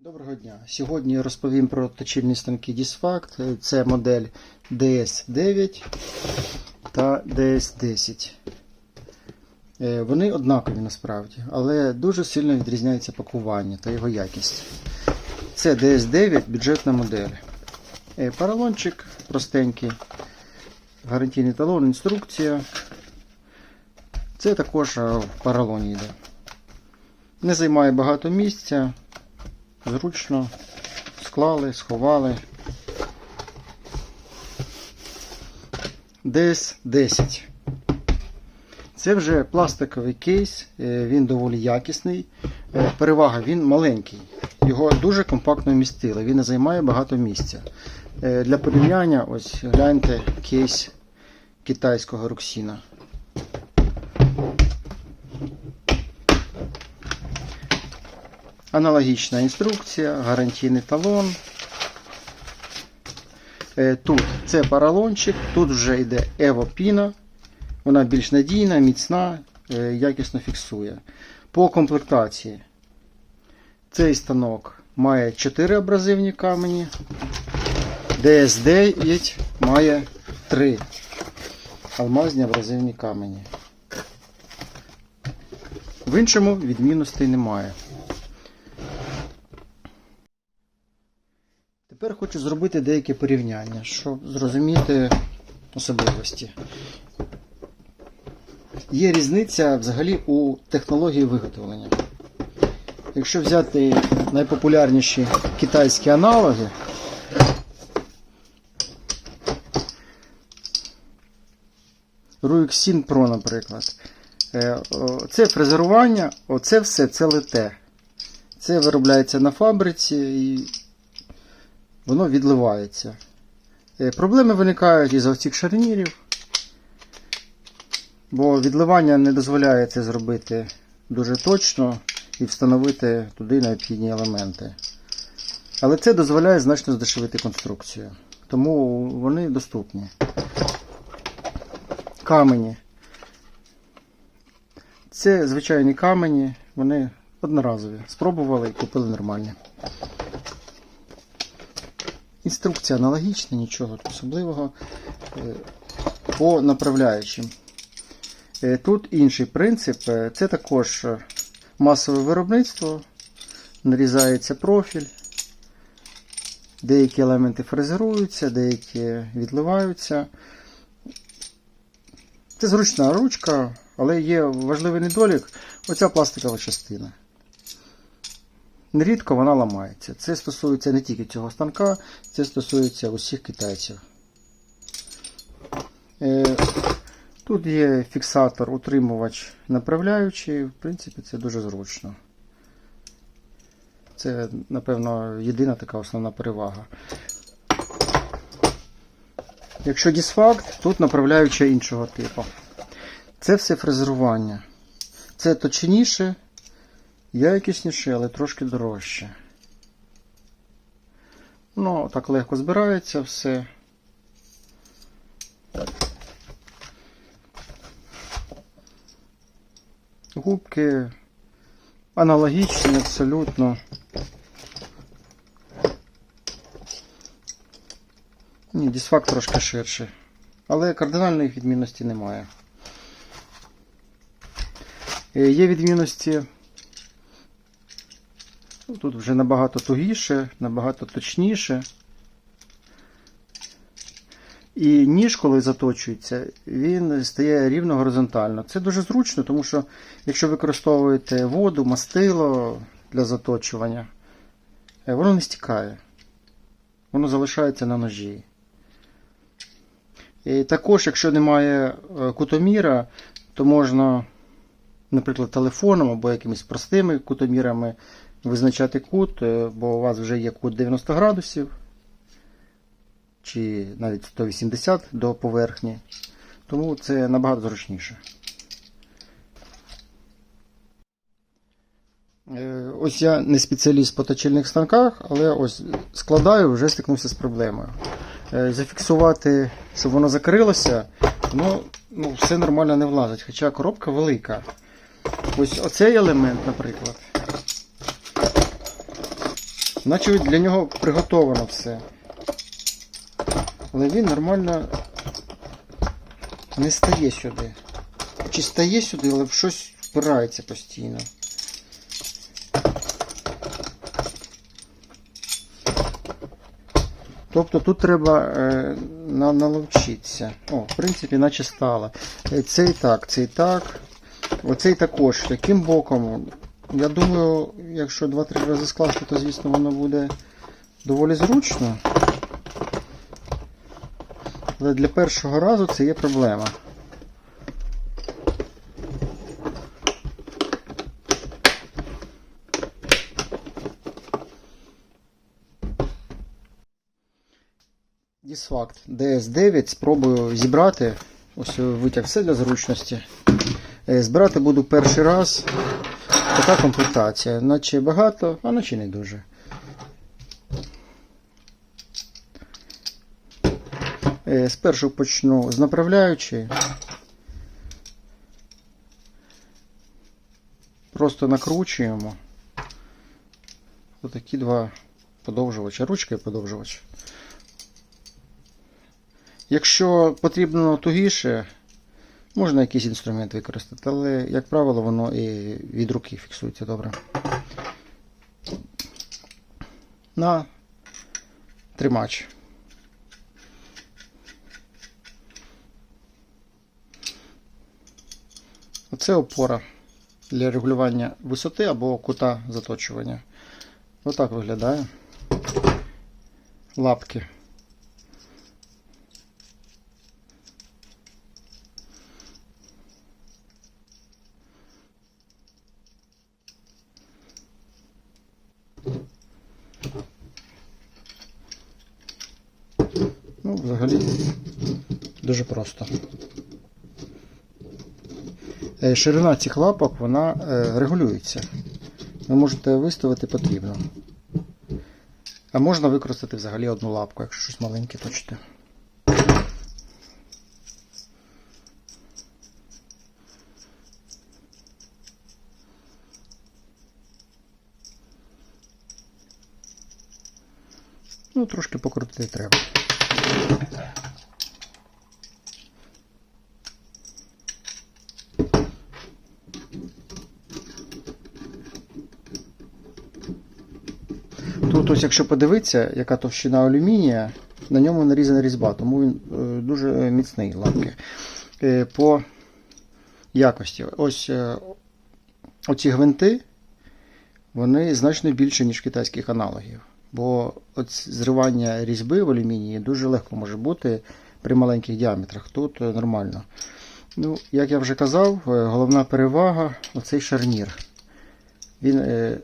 Доброго дня. Сьогодні розповім про точильні станки Disfact. Це модель DS9 та DS10. Е, Вони однакові насправді, але дуже сильно відрізняється пакування та його якість. Це DS9 бюджетна модель. Е, Поролончик простенький, гарантійний талон, інструкція. Це також е, в поролоні йде. Не займає багато місця. Зручно склали, сховали. ds 10. Це вже пластиковий кейс, е, він доволі якісний. Е, Перевага, він маленький. Його дуже компактно вмістили, він не займає багато місця. Е, Для порівняння, ось гляньте кейс китайського руксіна. Аналогічна інструкція, гарантійний талон. Е, Тут це поролончик, тут вже йде Evo Вона більш надійна, міцна, е, якісно фіксує. По комплектації цей станок має 4 абразивні камені. DS9 має 3 алмазні абразивні камені. В іншому відмінностей немає. Хочу зробити деякі порівняння, щоб зрозуміти особливості. Є різниця взагалі у технології виготовлення. Якщо взяти найпопулярніші китайські аналоги, Ruixin Pro, наприклад. Е, Це фрезерування, оце все це лите. Це виробляється на фабриці і воно відливається. Е, Проблеми виникають із оцих шарнірів, бо відливання не дозволяє це зробити дуже точно і встановити туди необхідні елементи. Але це дозволяє значно здешевити конструкцію. Тому вони доступні. Камені. Це звичайні камені, вони одноразові. Спробували і купили нормальні. Інструкція аналогічна, нічого особливого. Е, По направляючим. Е, Тут інший принцип. Е, Це також масове виробництво. Нарізається профіль. Деякі елементи фрезеруються, деякі відливаються. Це зручна ручка, але є важливий недолік оця пластикова частина. Нерідко вона ламається. Це стосується не тільки цього станка, це стосується усіх китайців. Е, Тут є фіксатор, утримувач направляючий, в принципі, це дуже зручно. Це, напевно, єдина така основна перевага. Якщо дисфакт, тут направляюча іншого типу. Це все фрезерування. Це точніше, якісніше, але трошки дорожче. Ну, так легко збирається все. Губки аналогічні абсолютно. Ні, дисфакт трошки ширший. Але кардинальної відмінності немає. Е, Є відмінності. Ну, Тут вже набагато тугіше, набагато точніше. І ніж, коли заточується, він стає рівно горизонтально. Це дуже зручно, тому що якщо використовуєте воду, мастило для заточування, е, воно не стікає. Воно залишається на ножі. І також, якщо немає е, кутоміра, то можна, наприклад, телефоном або якимись простими кутомірами визначати кут, е, бо у вас вже є кут 90 градусів чи навіть 180 до поверхні. Тому це набагато зручніше. Е, Ось я не спеціаліст по точильних станках, але ось складаю, вже стикнувся з проблемою. Е, Зафіксувати, щоб воно закрилося, ну, ну, все нормально не влазить, хоча коробка велика. Ось оцей елемент, наприклад. Наче для нього приготовано все. Але він нормально не стає сюди. Чи стає сюди, але в щось впирається постійно. Тобто тут треба е, на, наловчитися. О, в принципі, наче стало. Е, Цей так, цей так. Оцей також. Яким боком? Я думаю, якщо 2-3 рази скласти, то звісно воно буде доволі зручно. Але для першого разу це є проблема. Дісфакт DS9 спробую зібрати. Ось витяг все для зручності. Е, Збирати буду перший раз. Така комплектація. Наче багато, а наче не дуже. Е, Спершу почну з направляючої. Просто накручуємо. Отакі два подовжувача, ручка і подовжувач. Якщо потрібно тугіше, можна якийсь інструмент використати, але, як правило, воно і від руки фіксується добре. На тримач. Оце опора для регулювання висоти або кута заточування. Отак виглядає. Лапки. Ну, взагалі, дуже просто. Е, Ширина цих лапок вона е, регулюється. Ви можете виставити потрібно. А можна використати взагалі одну лапку, якщо щось маленьке точите. Ну, трошки покрутити треба. Тут ось, якщо подивитися, яка товщина алюмінія, на ньому нарізана різьба, тому він е, дуже міцний лапки. Е, По якості, ось е, оці гвинти, вони значно більше, ніж китайських аналогів. Бо от зривання різьби в алюмінії дуже легко може бути при маленьких діаметрах. Тут е, нормально. Ну, Як я вже казав, е, головна перевага оцей шарнір. Він е,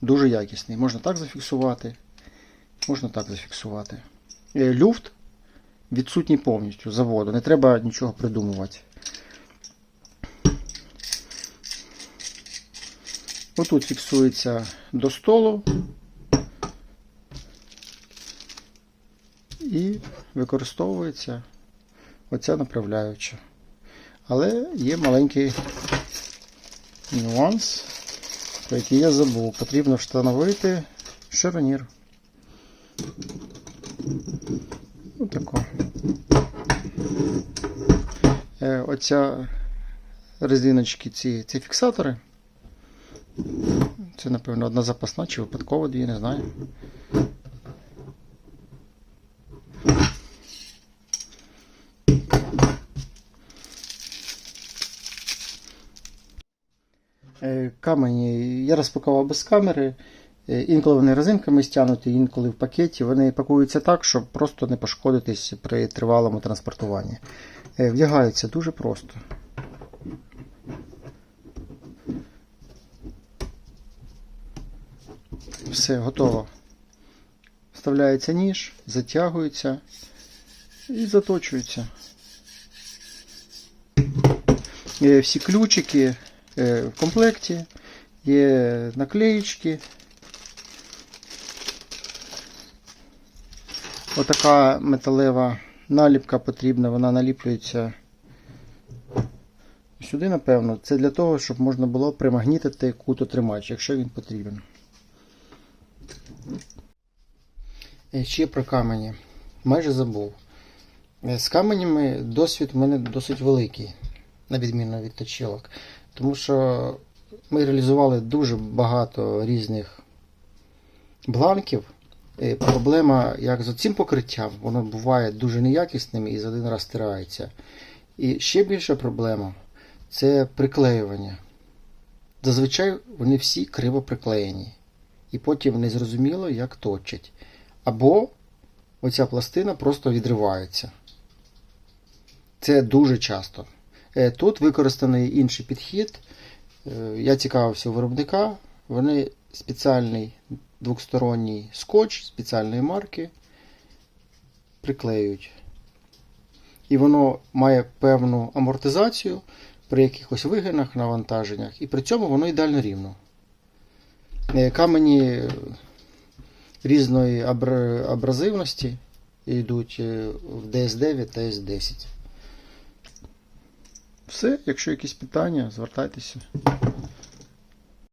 дуже якісний. Можна так зафіксувати, можна так зафіксувати. Е, Люфт відсутній повністю заводу, не треба нічого придумувати. Отут фіксується до столу і використовується оця направляюча. Але є маленький нюанс, про який я забув. Потрібно встановити шарнір. Отако. Е, Оця резиночки, ці, ці фіксатори. Це, напевно, одна запасна чи випадково дві, не знаю. Камені я розпакував без камери. Е, Інколи вони резинками стягнуті, інколи в пакеті. Вони пакуються так, щоб просто не пошкодитись при тривалому транспортуванні. Е, Вдягаються дуже просто. Все, готово. Вставляється ніж, затягується і заточується. Е, Всі ключики е, в комплекті, є наклеїчки. Отака металева наліпка потрібна, вона наліплюється сюди, напевно. Це для того, щоб можна було примагнітити кутотримач, якщо він потрібен. Е, Ще про камені. Майже забув. Е, З каменями досвід у мене досить великий, на відміну від точилок. Тому що ми реалізували дуже багато різних бланків. Е, Проблема, як з цим покриттям, воно буває дуже неякісним і за один раз стирається. І ще більша проблема це приклеювання. Зазвичай вони всі криво приклеєні. І потім незрозуміло, як точать. Або оця пластина просто відривається. Це дуже часто. Е, Тут використаний інший підхід. Е, Я цікавився у виробника. Вони спеціальний двосторонній скотч спеціальної марки приклеюють. І воно має певну амортизацію при якихось вигинах, навантаженнях, і при цьому воно ідеально рівно. Е, Камені різної абразивності йдуть в DS9 та S10. Все, якщо якісь питання, звертайтеся.